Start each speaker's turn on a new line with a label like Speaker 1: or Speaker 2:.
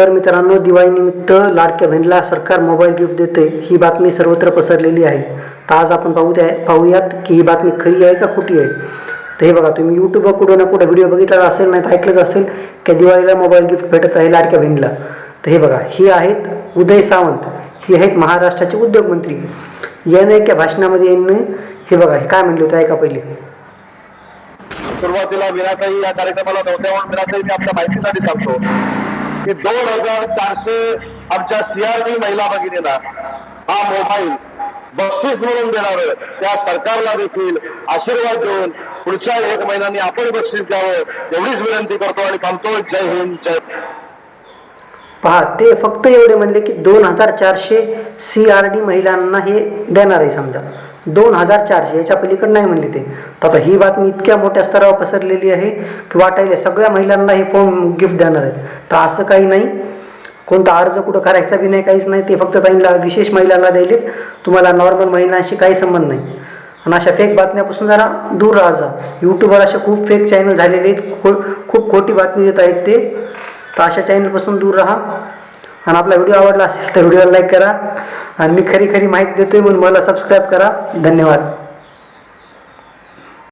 Speaker 1: तर मित्रांनो दिवाळीनिमित्त लाडक्या बहिणीला सरकार मोबाईल गिफ्ट देते ही बातमी सर्वत्र पसरलेली आहे. तर आज आपण पाहू द्या पाहूयात की ही बातमी खरी आहे का खोटी आहे. तर हे बघा तुम्ही यूट्यूबवर कुठं ना कुठं व्हिडिओ बघितला असेल नाही तर ऐकलंच असेल की दिवाळीला मोबाईल गिफ्ट भेटत आहे लाडक्या बहिणीला. तर हे बघा ही आहेत उदय सावंत ही आहेत महाराष्ट्राचे उद्योगमंत्री. याने एका भाषणामध्ये यांनी हे बघा हे काय म्हणले होते ऐका पहिले.
Speaker 2: सुरुवातीला मीराताई या कार्यक्रमाला नव्हत्या म्हणून मीराताई मी आपल्या माहितीसाठी सांगतो. की दोन हजार चारशे आमच्या सीआरडी महिला भगिनीला हा मोबाईल बक्षीस म्हणून देणार त्या सरकारला देखील आशीर्वाद देऊन पुढच्या एक महिन्यांनी आपण बक्षीस द्यावं एवढीच विनंती करतो आणि थांबतो जय हिंद जय
Speaker 1: पहा ते फक्त एवढे म्हणले की दोन हजार चारशे सी आर डी महिलांना हे देणार आहे समजा. दोन हजार चारशे याच्या पलीकडे नाही म्हणले ते. तर आता ही बातमी इतक्या मोठ्या स्तरावर पसरलेली आहे की वाटायला सगळ्या महिलांना हे फॉर्म गिफ्ट देणार आहेत. तर असं काही नाही. कोणता अर्ज कुठं करायचा बी नाही काहीच नाही. ते फक्त ताईंना विशेष महिलांना द्यायले तुम्हाला नॉर्मल महिलांशी काही संबंध नाही. आणि अशा फेक बातम्यापासून जरा दूर राहा जा. यूट्यूबवर असे खूप फेक चॅनल झालेले आहेत. खो खूप खोटी बातमी देत आहेत ते. तर अशा चॅनलपासून दूर राहा. आणि आपला व्हिडिओ आवडला असेल तर व्हिडिओला लाईक करा. आणि मी खरी खरी माहिती देतोय म्हणून मला सबस्क्राईब करा. धन्यवाद.